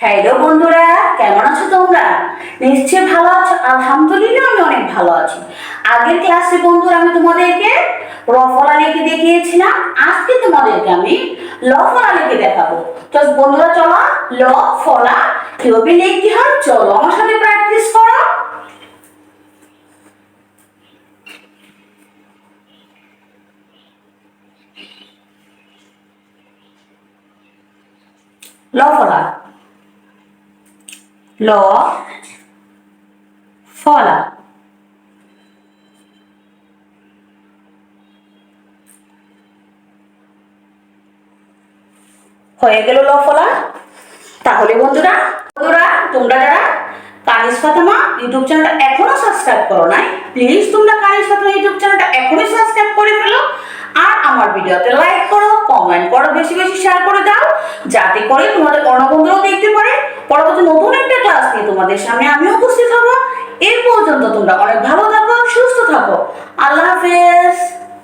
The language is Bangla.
হ্যালো বন্ধুরা, কেমন আছো তোমরা? নিশ্চয় ভালো আছো। আলহামদুলিল্লাহ, আমি অনেক ভালো আছি। আগের ক্লাসে বন্ধুরা, আমি তোমাদেরকে রফলা লিখে দেখিয়েছিলাম। আজকে তোমাদেরকে আমি ল ফলা লিখে দেখাবো। তো বন্ধুরা, চলো ল ফলা কীভাবে লিখতে হয়? চলো আমার সাথে প্র্যাকটিস করো। ল ফলা ল ফলা হয়ে গেল ল ফলা তাহলে বন্ধুরা বন্ধুরা, তোমরা যারা কানিস ফাতেমা ইউটিউব চ্যানেলটা এখনও সাবস্ক্রাইব করো নাই প্লিজ তোমরা কানিস ফাতেমা ইউটিউব চ্যানেলটা এখনই সাবস্ক্রাইব করে ফেলো। আর আমার ভিডিওতে লাইক করো কমেন্ট করো, বেশি বেশি শেয়ার করে দাও, যাতে করে তোমাদের অন্য বন্ধুরাও দেখতে পারে নিয়ে তোমাদের সামনে আমি উপস্থিত হব। এর পর্যন্ত তোমরা অনেক ভালো থাকো, সুস্থ থাকো। আল্লাহ হাফেজ।